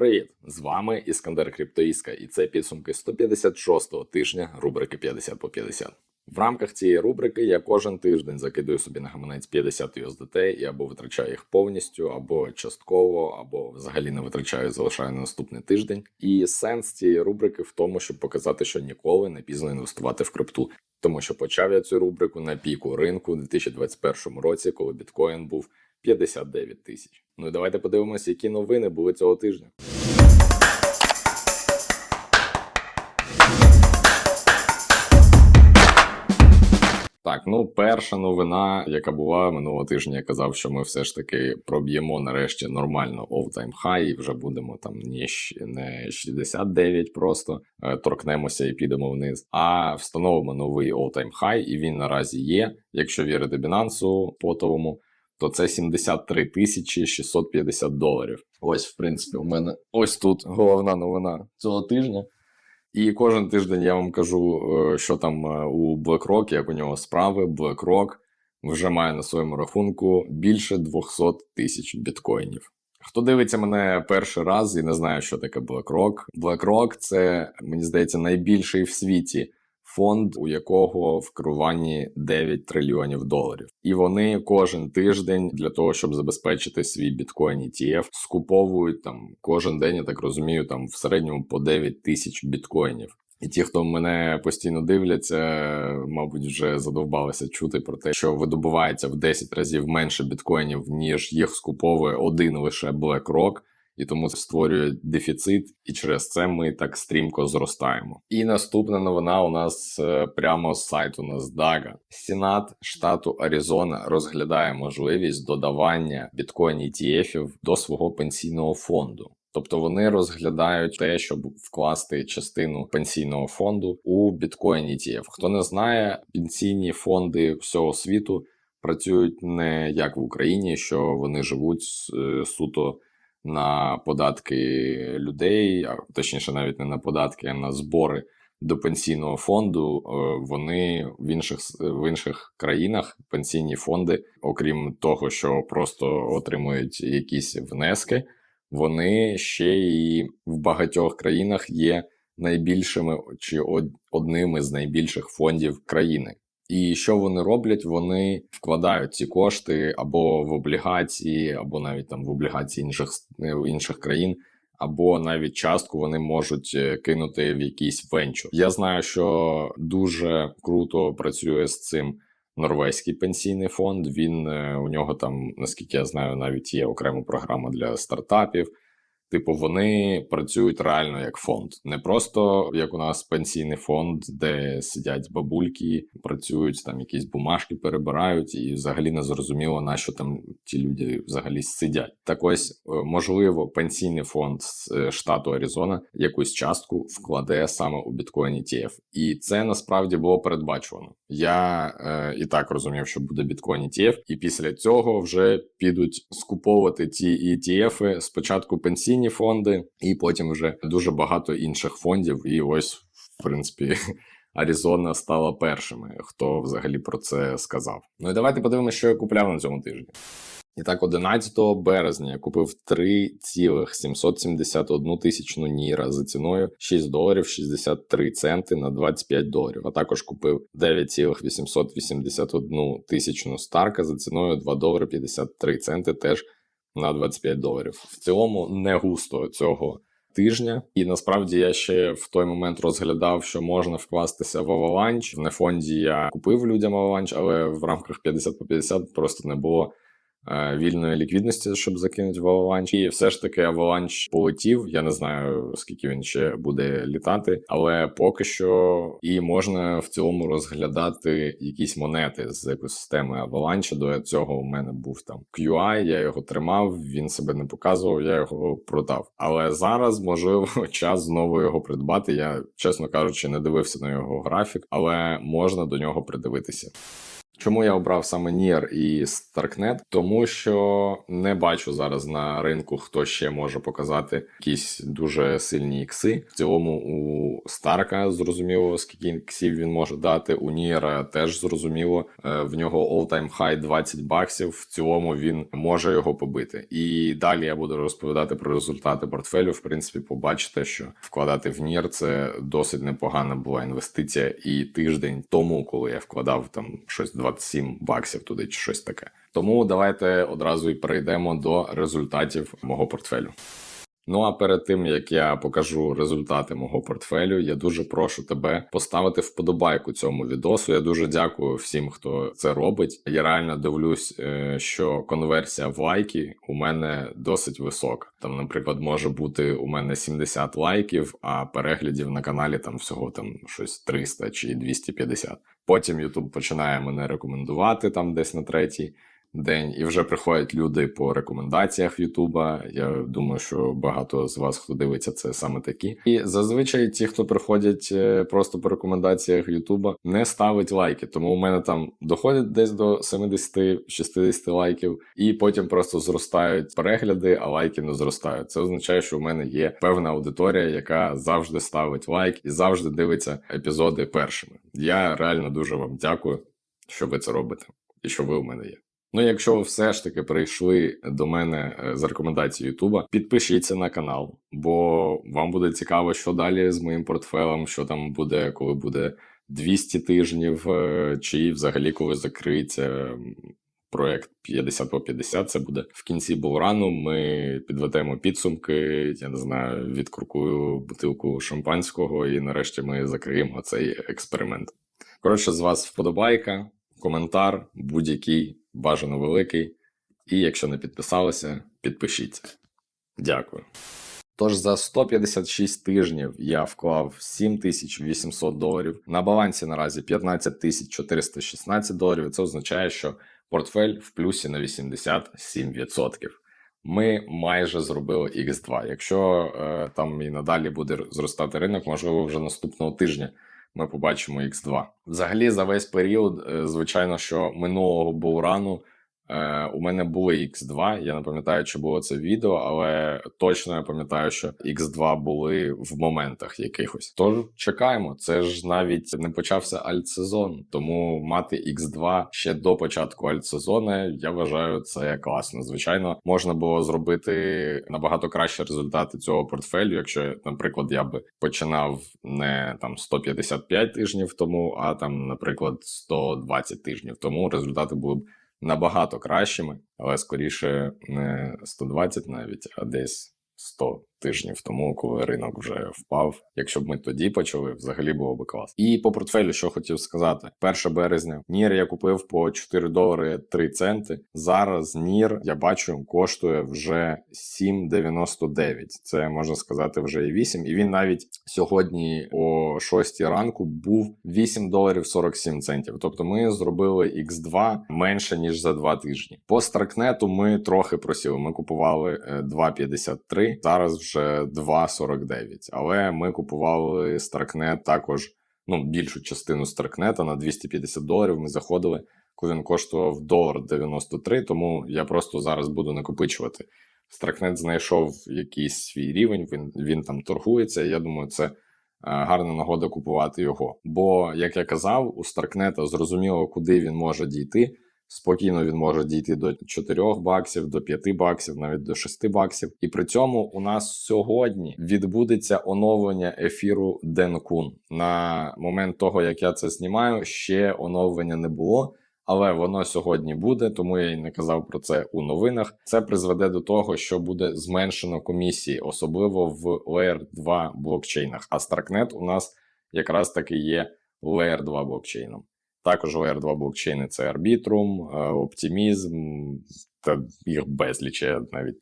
Привіт! З вами Іскандер Криптоїска, і це підсумки 156-го тижня рубрики 50 по 50. В рамках цієї рубрики я кожен тиждень закидую собі на гаманець 50 USDT і або витрачаю їх повністю, або частково, або взагалі не витрачаю, залишаю на наступний тиждень. І сенс цієї рубрики в тому, щоб показати, що ніколи не пізно інвестувати в крипту. Тому що почав я цю рубрику на піку ринку у 2021 році, коли біткоін був 59 тисяч. Ну і давайте подивимося, які новини були цього тижня. Так, ну перша новина, яка була минулого тижня, я казав, що ми все ж таки проб'ємо нарешті нормально all-time і вже будемо там не, щ- не 69 просто е, торкнемося і підемо вниз, а встановимо новий all-time і він наразі є. Якщо вірити Binance потовому, то це 73 тисячі 650 доларів. Ось, в принципі, у мене ось тут головна новина цього тижня. І кожен тиждень я вам кажу, е, що там е, у BlackRock, як у нього справи. BlackRock вже має на своєму рахунку більше 200 тисяч біткоїнів. Хто дивиться мене перший раз і не знає, що таке BlackRock. BlackRock – це, мені здається, найбільший в світі фонд, у якого в керуванні 9 трильйонів доларів. І вони кожен тиждень для того, щоб забезпечити свій біткоін ETF, скуповують там кожен день, я так розумію, там в середньому по 9 тисяч біткоїнів. І ті, хто мене постійно дивляться, мабуть, вже задовбалися чути про те, що видобувається в 10 разів менше біткоїнів, ніж їх скуповує один лише BlackRock, і тому створює дефіцит, і через це ми так стрімко зростаємо. І наступна новина у нас е, прямо з сайту NASDAQ. Сенат штату Аризона розглядає можливість додавання біткоін ETF до свого пенсійного фонду. Тобто вони розглядають те, щоб вкласти частину пенсійного фонду у біткоін ETF. Хто не знає, пенсійні фонди всього світу працюють не як в Україні, що вони живуть е, суто на податки людей, а точніше, навіть не на податки, а на збори до пенсійного фонду. Е, Вони в інших в інших країнах пенсійні фонди, окрім того, що просто отримують якісь внески, вони ще і в багатьох країнах є найбільшими чи од- одним із найбільших фондів країни. І що вони роблять? Вони вкладають ці кошти або в облігації, або навіть там в облігації інших е, інших країн, або навіть частку вони можуть е, кинути в якийсь венчур. Я знаю, що дуже круто працює з цим норвезький пенсійний фонд. Він е, у нього там, наскільки я знаю, навіть є окрема програма для стартапів. Типу, вони працюють реально як фонд, не просто як у нас пенсійний фонд, де сидять бабульки, працюють там якісь бумажки, перебирають, і взагалі не зрозуміло, на що там ті люди взагалі сидять. Так ось е, можливо, пенсійний фонд е, штату Аризона якусь частку вкладе саме у біткоін ETF. і це насправді було передбачувано. Я е, і так розумів, що буде біткоін ETF, і після цього вже підуть скуповувати ті ETF спочатку пенсійні фонди, і потім вже дуже багато інших фондів. І ось, в принципі, Аризона стала першими, хто взагалі про це сказав. Ну і давайте подивимося, що я купляв на цьому тижні. І так, 11 березня я купив 3,771 тисячну ніра за ціною 6 доларів 63 центи на 25 доларів. А також купив 9,881 тисячну старка за ціною 2 долари 53 центи теж на 25 доларів. В цілому не густо цього тижня. І насправді я ще в той момент розглядав, що можна вкластися в Avalanche. В нефонді я купив людям Avalanche, але в рамках 50 по 50 просто не було вільної ліквідності, щоб закинути в Avalanche. І все ж таки Avalanche полетів. Я не знаю, скільки він ще буде літати, але поки що і можна в цілому розглядати якісь монети з екосистеми Avalanche. До цього у мене був там QI, я його тримав, він себе не показував, я його продав. Але зараз можливо час знову його придбати. Я чесно кажучи, не дивився на його графік, але можна до нього придивитися. Чому я обрав саме NIR і Starknet? Тому що не бачу зараз на ринку, хто ще може показати якісь дуже сильні ікси. В цілому у Старка зрозуміло, скільки іксів він може дати. У Ніра теж зрозуміло. Е, В нього all-time high 20 баксів. В цілому він може його побити. І далі я буду розповідати про результати портфелю. В принципі, побачите, що вкладати в Нір це досить непогана була інвестиція. І тиждень тому, коли я вкладав там щось 27 баксів туди чи щось таке. Тому давайте одразу і перейдемо до результатів мого портфелю. Ну а перед тим як я покажу результати мого портфелю, я дуже прошу тебе поставити вподобайку цьому відосу. Я дуже дякую всім, хто це робить. Я реально дивлюсь, е, що конверсія в лайки у мене досить висока. Там, наприклад, може бути у мене 70 лайків, а переглядів на каналі там всього там щось 300 чи 250. Потім YouTube починає мене рекомендувати там десь на третій день, і вже приходять люди по рекомендаціях Ютуба. Я думаю, що багато з вас, хто дивиться, це саме такі. І зазвичай ті, хто приходять е, просто по рекомендаціях Ютуба, не ставить лайки. Тому у мене там доходить десь до 70-60 лайків, і потім просто зростають перегляди, а лайки не зростають. Це означає, що у мене є певна аудиторія, яка завжди ставить лайк і завжди дивиться епізоди першими. Я реально дуже вам дякую, що ви це робите, і що ви у мене є. Ну, якщо ви все ж таки прийшли до мене е, з рекомендації Ютуба, підпишіться на канал, бо вам буде цікаво, що далі з моїм портфелем, що там буде, коли буде 200 тижнів, е, чи взагалі коли закриється проект 50 по 50. Це буде в кінці булрану. Ми підведемо підсумки. Я не знаю, відкрукую бутилку шампанського, і нарешті ми закриємо цей експеримент. Коротше, з вас вподобайка, коментар, будь-який бажано великий. І якщо не підписалися, підпишіться. Дякую. Тож за 156 тижнів я вклав 7800 доларів. На балансі наразі 15416 доларів. Це означає, що портфель в плюсі на 87%. Ми майже зробили X2. Якщо е, там і надалі буде зростати ринок, можливо, вже наступного тижня ми побачимо X2. Взагалі, за весь період, е, звичайно, що минулого булрану е, у мене було X2. Я не пам'ятаю, чи було це відео, але точно я пам'ятаю, що X2 були в моментах якихось. Тож чекаємо. Це ж навіть не почався альтсезон, тому мати X2 ще до початку альтсезону, я вважаю це класно. Звичайно, можна було зробити набагато кращі результати цього портфелю, якщо, наприклад, я би починав не там 155 тижнів тому, а там, наприклад, 120 тижнів тому результати були б набагато кращими, але скоріше не 120 навіть, а десь 100 тижнів тому, коли ринок вже впав. Якщо б ми тоді почали, взагалі було б клас. І по портфелю, що хотів сказати, 1 березня Нір я купив по 4 долари 3 центи. Зараз Нір я бачу коштує вже 7,99. Це можна сказати вже і 8. І він навіть сьогодні о 6 ранку був 8 доларів 47 центів. Тобто ми зробили X2 менше ніж за 2 тижні. По Старкнету ми трохи просіли. Ми купували е, 2,53. Зараз вже 2,49. Але ми купували Старкнет також. Ну, більшу частину Старкнета на 250 доларів. Ми заходили, коли він коштував долар 93, тому я просто зараз буду накопичувати. Стракнет знайшов якийсь свій рівень, він, він там торгується. Я думаю, це е, гарна нагода купувати його. Бо, як я казав, у Старкнета зрозуміло, куди він може дійти. Спокійно він може дійти до 4 баксів, до 5 баксів, навіть до 6 баксів. І при цьому у нас сьогодні відбудеться оновлення ефіру Денкун. На момент того, як я це знімаю, ще оновлення не було. Але воно сьогодні буде, тому я й не казав про це у новинах. Це призведе до того, що буде зменшено комісії, особливо в Layer 2 блокчейнах. А Starknet у нас якраз таки є Layer 2 блокчейном. Також Layer 2 блокчейни це Arbitrum, е, Optimism та їх безліч. Навіть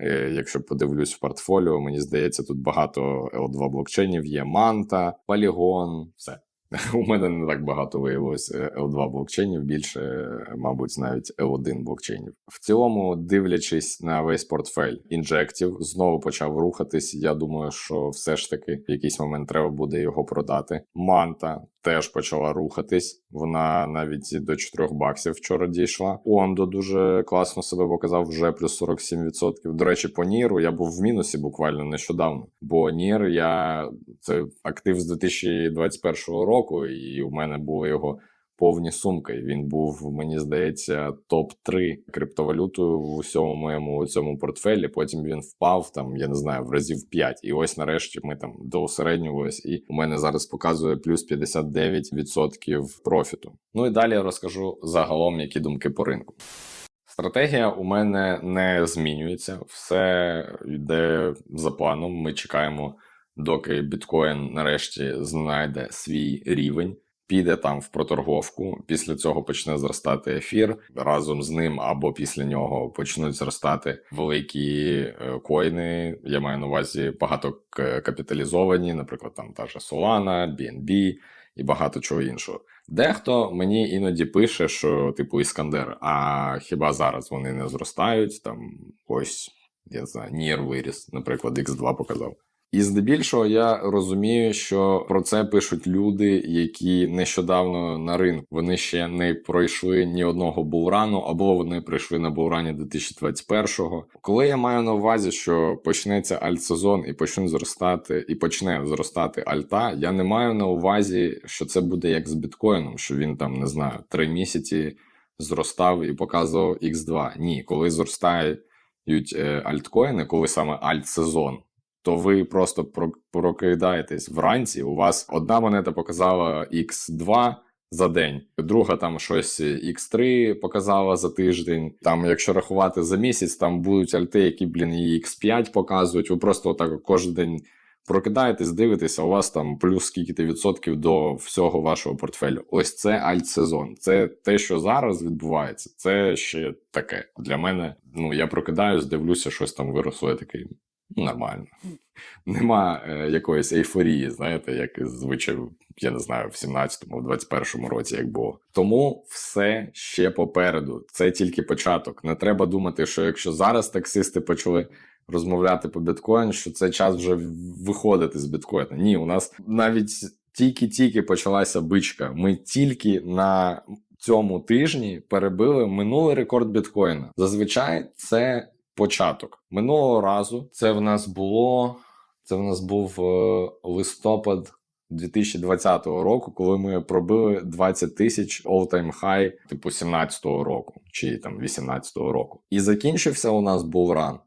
е, якщо подивлюсь в портфоліо, мені здається, тут багато L2 блокчейнів є Манта, Polygon, все. У мене не так багато виявилось L2 блокчейнів, більше, е, мабуть, навіть L1 блокчейнів. В цілому, дивлячись на весь портфель інжектів, знову почав рухатись. Я думаю, що все ж таки в якийсь момент треба буде його продати. Манта теж почала рухатись. Вона навіть до 4 баксів вчора дійшла. Ондо дуже класно себе показав, вже плюс 47%. До речі, по Ніру я був в мінусі буквально нещодавно. Бо Нір я це актив з 2021 року, і у мене були його повні сумки. Він був, мені здається, топ 3 криптовалютою в усьому моєму цьому портфелі. Потім він впав там, я не знаю, в разів 5. І ось нарешті ми там доусереднювалися, і у мене зараз показує плюс 59% профіту. Ну і далі я розкажу загалом, які думки по ринку. Стратегія у мене не змінюється, все йде за планом. Ми чекаємо, доки біткоін нарешті знайде свій рівень, піде там в проторговку. Після цього почне зростати ефір. Разом з ним або після нього почнуть зростати великі е, коїни. Я маю на увазі багато капіталізовані, наприклад, там та ж Solana, BNB і багато чого іншого. Дехто мені іноді пише, що типу Іскандер, а хіба зараз вони не зростають? Там ось я не знаю, Нір виріс, наприклад, X2 показав. І здебільшого я розумію, що про це пишуть люди, які нещодавно на ринку. Вони ще не пройшли ні одного булрану, або вони прийшли на булрані 2021-го. Коли я маю на увазі, що почнеться альтсезон і почне зростати, і почне зростати альта, я не маю на увазі, що це буде як з біткоїном, що він там не знаю три місяці зростав і показував X2. Ні, коли зростають е, альткоїни, коли саме альтсезон, то ви просто про- прокидаєтесь вранці. У вас одна монета показала X2 за день, друга там щось X3 показала за тиждень. Там, якщо рахувати за місяць, там будуть альти, які, блін, і X5 показують. Ви просто отак кожен день прокидаєтесь, дивитеся, у вас там плюс скільки відсотків до всього вашого портфелю. Ось це альтсезон. Це те, що зараз відбувається. Це ще таке. Для мене, ну я прокидаюсь, дивлюся, щось там виросло. Я такий. Ну, нормально. Нема е, якоїсь ейфорії, знаєте, як звичай, я не знаю, в 17-му, в 21-му році, як було. Тому все ще попереду. Це тільки початок. Не треба думати, що якщо зараз таксисти почали розмовляти по біткоін, що це час вже виходити з біткоїна. Ні, у нас навіть тільки-тільки почалася бичка. Ми тільки на цьому тижні перебили минулий рекорд біткоїна. Зазвичай це початок. Минулого разу це в нас було. Це в нас був е, листопад 2020 року, коли ми пробили 20 тисяч all-time high, типу 17-го року чи там 18-го року. І закінчився у нас був ран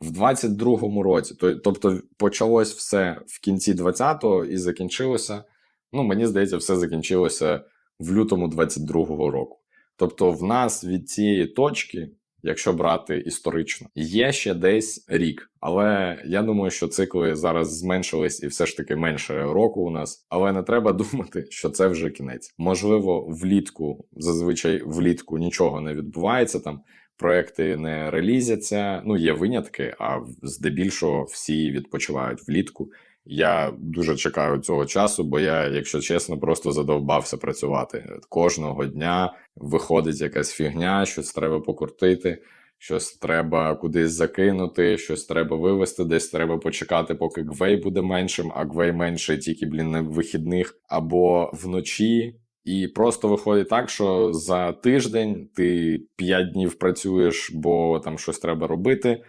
в 22-му році. Тобто почалось все в кінці 20-го і закінчилося. Ну, мені здається, все закінчилося в лютому 22-го року. Тобто, в нас від цієї точки, якщо брати історично, є ще десь рік. Але я думаю, що цикли зараз зменшились і все ж таки менше року у нас. Але не треба думати, що це вже кінець. Можливо, влітку, зазвичай влітку нічого не відбувається там. Проекти не релізяться. Ну, є винятки, а здебільшого всі відпочивають влітку. Я дуже чекаю цього часу, бо я, якщо чесно, просто задовбався працювати. Кожного дня виходить якась фігня, щось треба покрутити, щось треба кудись закинути, щось треба вивести, десь треба почекати, поки гвей буде меншим, а гвей менше тільки блін на вихідних або вночі. І просто виходить так, що за тиждень ти 5 днів працюєш, бо там щось треба робити.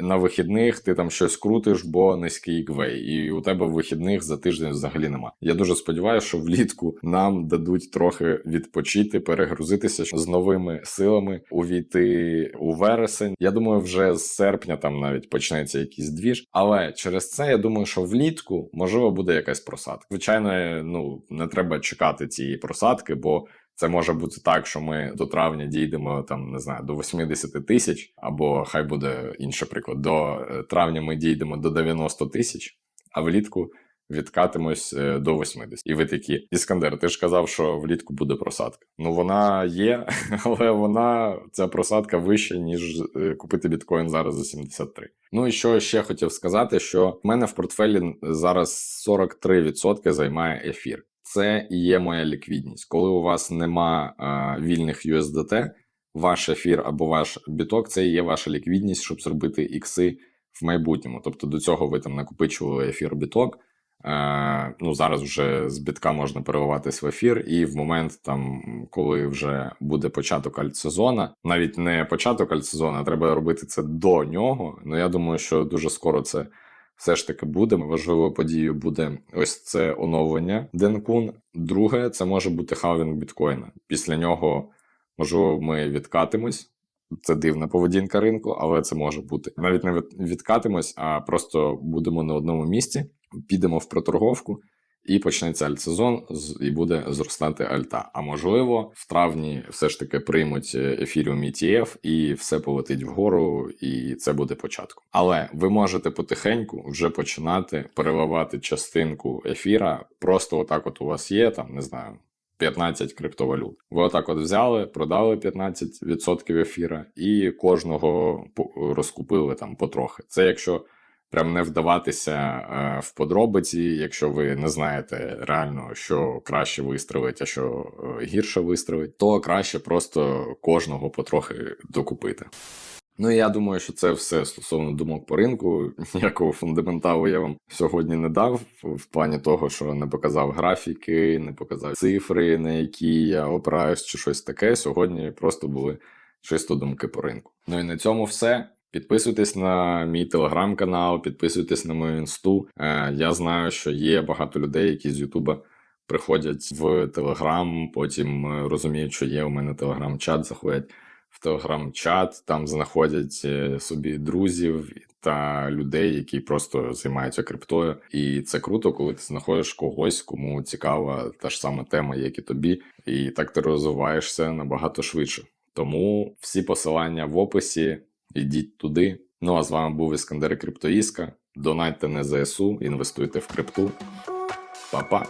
На вихідних ти там щось крутиш, бо низький гвей, і у тебе вихідних за тиждень взагалі нема. Я дуже сподіваюся, що влітку нам дадуть трохи відпочити, перегрузитися з новими силами, увійти у вересень. Я думаю, вже з серпня там навіть почнеться якийсь двіж. Але через це я думаю, що влітку можливо буде якась просадка. Звичайно, ну не треба чекати цієї просадки, бо це може бути так, що ми до травня дійдемо там, не знаю, до 80 тисяч, або хай буде інший приклад. До е, травня ми дійдемо до 90 тисяч, а влітку відкатимось е, до 80. І ви такі, Іскандер, ти ж казав, що влітку буде просадка. Ну вона є, але вона ця просадка вища, ніж е, купити біткоін зараз за 73. Ну і що ще хотів сказати, що в мене в портфелі зараз 43% займає ефір. Це і є моя ліквідність. Коли у вас нема е, вільних USDT, ваш ефір або ваш біток це і є ваша ліквідність, щоб зробити ікси в майбутньому. Тобто до цього ви там накопичували ефір біток. Е, ну, зараз вже з бітка можна переливатись в ефір, і в момент, там, коли вже буде початок альтсезона, навіть не початок альтсезона, а треба робити це до нього. Ну я думаю, що дуже скоро це все ж таки буде. Важливою подією буде ось це оновлення Денкун. Друге, це може бути халвінг біткоїна. Після нього, можливо, ми відкатимось. Це дивна поведінка ринку, але це може бути. Навіть не від- відкатимось, а просто будемо на одному місці, підемо в проторговку, і почнеться альтсезон, і буде зростати альта. А можливо, в травні все ж таки приймуть ефіріум ETF, і все полетить вгору, і це буде початком. Але ви можете потихеньку вже починати переливати частинку ефіра. Просто отак, от у вас є, там не знаю. 15 криптовалют. Ви отак от взяли, продали 15% ефіра і кожного розкупили там потрохи. Це якщо прям не вдаватися е, в подробиці, якщо ви не знаєте реально, що краще вистрелить, а що е, гірше вистрелить, то краще просто кожного потрохи докупити. Ну, я думаю, що це все стосовно думок по ринку. Ніякого фундаменталу я вам сьогодні не дав, в плані того, що не показав графіки, не показав цифри, на які я опираюсь, чи щось таке. Сьогодні просто були чисто думки по ринку. Ну і на цьому все. Підписуйтесь на мій телеграм-канал, підписуйтесь на мою інсту. Е, я знаю, що є багато людей, які з Ютуба приходять в Телеграм, потім е, розуміють, що є у мене телеграм-чат, заходять в телеграм-чат, там знаходять е, собі друзів та людей, які просто займаються криптою. І це круто, коли ти знаходиш когось, кому цікава та ж сама тема, як і тобі, і так ти розвиваєшся набагато швидше. Тому всі посилання в описі, ідіть туди. Ну а з вами був Іскандер Криптоїска. Донайте на ЗСУ, інвестуйте в крипту. Па-па!